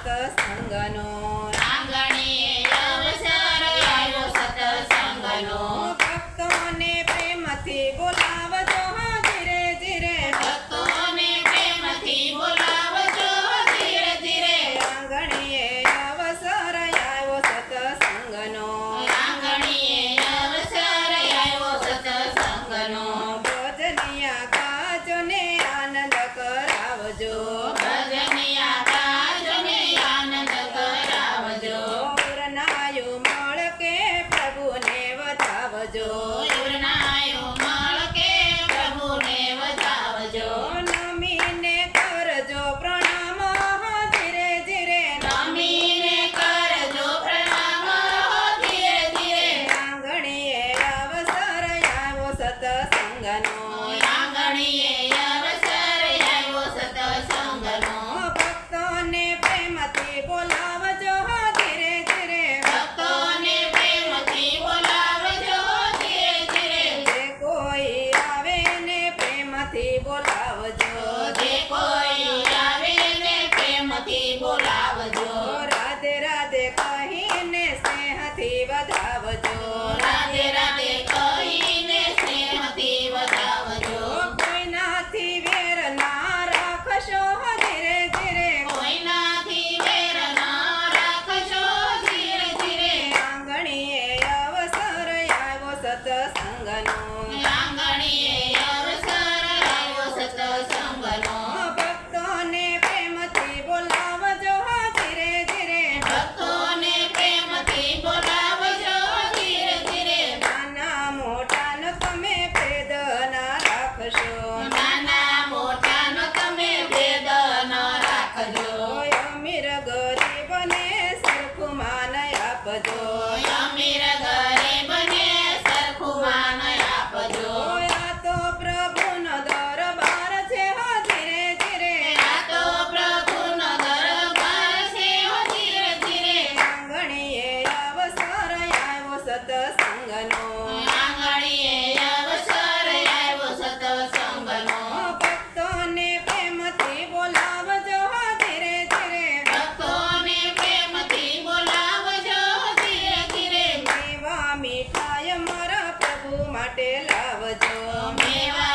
સતસંગનો આંગણીએ અવસર આવ્યો સતસંગનો ભક્તોને પ્રેમથી બોલાવજો ધીરે ધીરે ભક્તોને પ્રેમથી બોલાવજો ધીરે ધીરે આંગણીએ અવસર આવ્યો સતસંગનો આંગણીએ અવસર આવ્યો સતસંગનો ભજનિયા કાજને આનંદ કરાવજો વધાવજો. પૂર્ણાયુ મળકે પ્રભુને વધાવજો નમીને કરજો પ્રણામ ધીરે ધીરે નમીને કરજો પ્રણામ ધીરે ધીરે આંગણીએ અવસર આવ્યો સતસંગનો આંગણીએ અવસર આવ્યો સત્સંગનો ભક્તોને પ્રેમથી બોલાવજો ધીરે ધીરે ભક્તોને પ્રેમથી બોલાવજો ધીરે ધીરે જે કોઈ આવે ને પ્રેમથી બોલાવજો જે કોઈ આવે ને પ્રેમથી બોલાવજો. રાધે રાધે કહીને સ્નેહથી વધાવજો. રાધે રાધે કહીને સ્નેહથી વધાવજો. કોઈનાથી વેર ના રાખશો ધીરે ધીરે. કોઈનાથી વેર ના રાખશો ધીરે ધીરે. આંગણીએ અવસર આવ્યો સતસંગનો. આપજો અમીર લાવજો મેવા